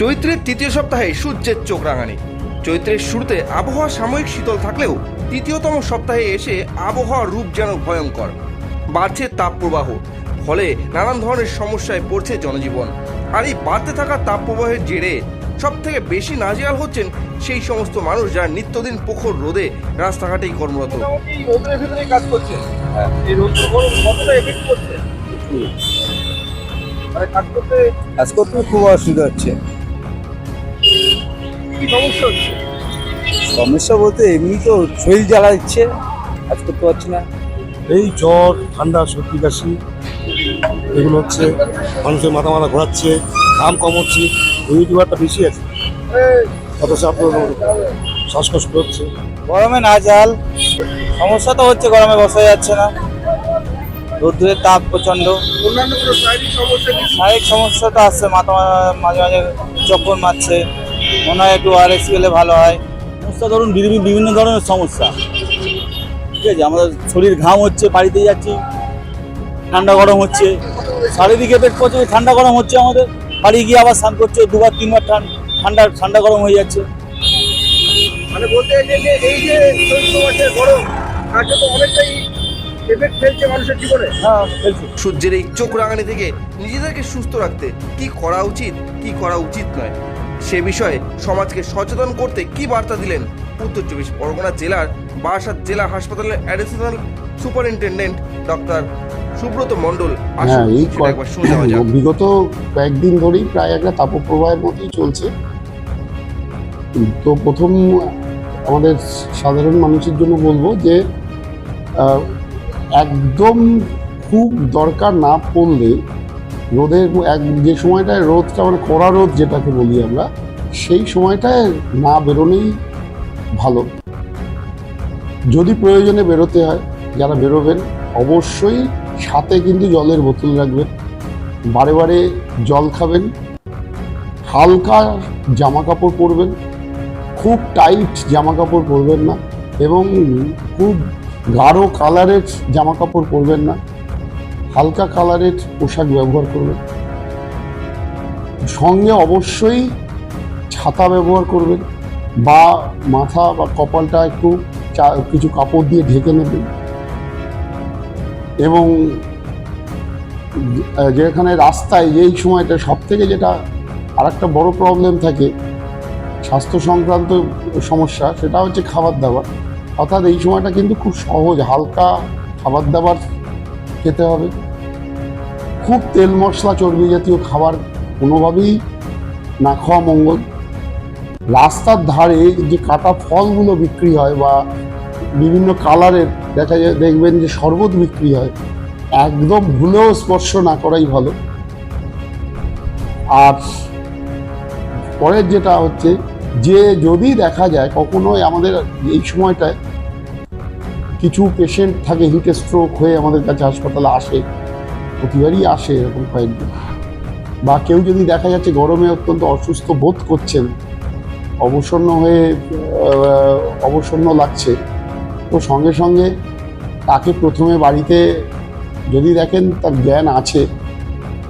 চৈত্রের তৃতীয় সপ্তাহে সূর্যের চোখ রাঙানি। চৈত্রের শুরুতে আবহাওয়া সাময়িক শীতল থাকলেও তৃতীয়তম সপ্তাহে এসে আবহাওয়ার রূপ যেন ভয়ঙ্কর। বাড়ছে তাপপ্রবাহ ফলে নানান ধরনের সমস্যায় পড়ছে জনজীবন। আর এই বাড়তে থাকা তাপপ্রবাহের জেরে সব থেকে বেশি নাজেহাল হচ্ছেন সেই সমস্ত মানুষ যারা নিত্যদিন প্রখর রোদে রাস্তাঘাটেই কর্মরত। কাজ করছে। মানে কাজ করতে খুব অসুবিধা হচ্ছে। কি সমস্যা হচ্ছে? সমস্যা বলতে এমনি তো শরীর জ্বালা দিচ্ছে কাজ করতে পারছি না। এই জ্বর ঠান্ডা সর্দি কাশি এগুলো হচ্ছে মানুষের মাথা মাথা ঘোরাচ্ছে ঘাম কম হচ্ছে ইউটিউবারটা বেশি আছে। অথচ আপনার শ্বাসকষ্ট হচ্ছে। গরমে না জাল সমস্যা তো হচ্ছে গরমে বসা যাচ্ছে না। রোদ্রের তাপ প্রচণ্ড অন্যান্য কোনো শারীরিক সমস্যা তো আসছে মাথা মাঝে মাঝে চক্কর মারছে। মনে হয় একটু আর গেলে ভালো হয়। সমস্যা ধরুন বিভিন্ন বিভিন্ন ধরনের সমস্যা। ঠিক আছে আমাদের শরীর ঘাম হচ্ছে বাড়িতে যাচ্ছি ঠান্ডা গরম হচ্ছে। শারীরিক এফেক্ট করছে ঠান্ডা গরম হচ্ছে আমাদের। বাড়ি গিয়ে আবার স্নান করছে দুবার তিনবার ঠান্ডা ঠান্ডা গরম হয়ে যাচ্ছে। মানে বলতে যে এই যে চৈত্র মাসের গরম কাজে অনেকটাই এফেক্ট ফেলছে হ্যাঁ সূর্যের এই চোখ রাঙানি থেকে নিজেদেরকে সুস্থ রাখতে কি করা উচিত কি করা উচিত নয়? সে বিষয়ে সমাজকে সচেতন করতে কি বার্তা দিলেন উত্তর চব্বিশ পরগনা জেলার বারাসাত জেলা হাসপাতালের additional superintendent doctor Subrata Mondal হ্যাঁ বিগত কয়েকদিন ধরেই প্রায় একটা তাপপ্রবাহের মতোই চলছে। তো প্রথম আমাদের সাধারণ মানুষের জন্য বলব যে একদম খুব দরকার না পড়লে রোদের এক যে সময়টায় রোদটা মানে কড়া রোদ যেটাকে বলি আমরা, সেই সময়টায় না বেরোলেই ভালো। যদি প্রয়োজনে বেরোতে হয়, যারা বেরোবেন, অবশ্যই সাথে কিন্তু জলের বোতল রাখবেন। বারে বারে জল খাবেন, হালকা জামা কাপড় পরবেন, খুব টাইট জামা কাপড় পরবেন না এবং খুব গাঢ় কালারের জামা কাপড় পরবেন না। হালকা কালারের পোশাক ব্যবহার করবেন। সঙ্গে অবশ্যই ছাতা ব্যবহার করবেন বা মাথা বা কপালটা একটু কিছু কাপড় দিয়ে ঢেকে নেবেন। এবং যেখানে রাস্তায় যেই সময়টা সব থেকে যেটা আর একটা বড় প্রবলেম থাকে স্বাস্থ্য সংক্রান্ত সমস্যা, সেটা হচ্ছে খাবার দাবার। অর্থাৎ এই সময়টা কিন্তু খুব সহজ, হালকা খাবার দাবার খেতে হবে। খুব তেল মশলা চর্বি জাতীয় খাবার কোনোভাবেই না খাওয়া মঙ্গল। রাস্তার ধারে যে কাটা ফলগুলো বিক্রি হয় বা বিভিন্ন কালারের দেখা যায়, দেখবেন যে শরবত বিক্রি হয়, একদম ভুলেও স্পর্শ না করাই ভালো। আর পরের যেটা হচ্ছে, যে যদি দেখা যায় কখনোই আমাদের এই সময়টায় কিছু পেশেন্ট থাকে হিট স্ট্রোক হয়ে আমাদের কাছে হাসপাতালে আসে, প্রতিবারই আসে এরকম কয়েকজন। বা কেউ যদি দেখা যাচ্ছে গরমে অত্যন্ত অসুস্থ বোধ করছেন, অবসন্ন হয়ে অবসন্ন লাগছে, তো সঙ্গে সঙ্গে তাকে প্রথমে বাড়িতে যদি দেখেন তার জ্ঞান আছে,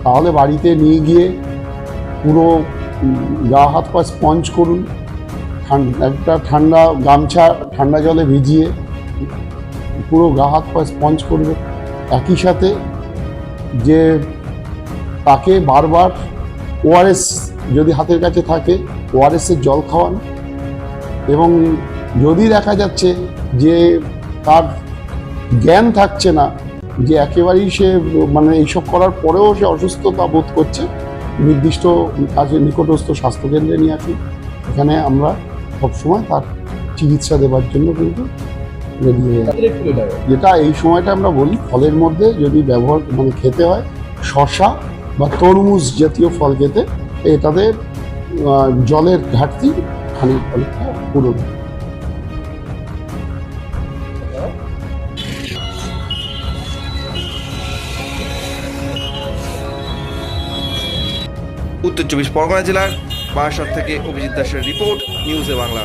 তাহলে বাড়িতে নিয়ে গিয়ে পুরো গা হাত পা স্পঞ্জ করুন ঠান- একটা ঠান্ডা গামছা ঠান্ডা জলে ভিজিয়ে পুরো গা হাত পা স্পঞ্জ করবে। একই সাথে যে তাকে বারবার ওআরএস যদি হাতের কাছে থাকে ওআরএসের জল খাওয়ান। এবং যদি দেখা যাচ্ছে যে তার জ্ঞান থাকছে না, যে একেবারেই সে মানে এইসব করার পরেও সে অসুস্থতা বোধ করছে, নির্দিষ্ট কাজে নিকটস্থ স্বাস্থ্যকেন্দ্রে নিয়ে আসুন। এখানে আমরা সবসময় তার চিকিৎসা দেওয়ার জন্য কিন্তু রেডি হয়ে। যেটা এই সময়টা আমরা বলি, ফলের মধ্যে যদি ব্যবহার মানে খেতে হয় শশা বা তরমুজ জাতীয় ফল খেতে, এটাতে জলের ঘাটতি খানিক অনেকটা পূরণ উত্তর চব্বিশ পরগনা জেলার বারাসাত থেকে অভিজিৎ দাসের রিপোর্ট, নিউজে বাংলা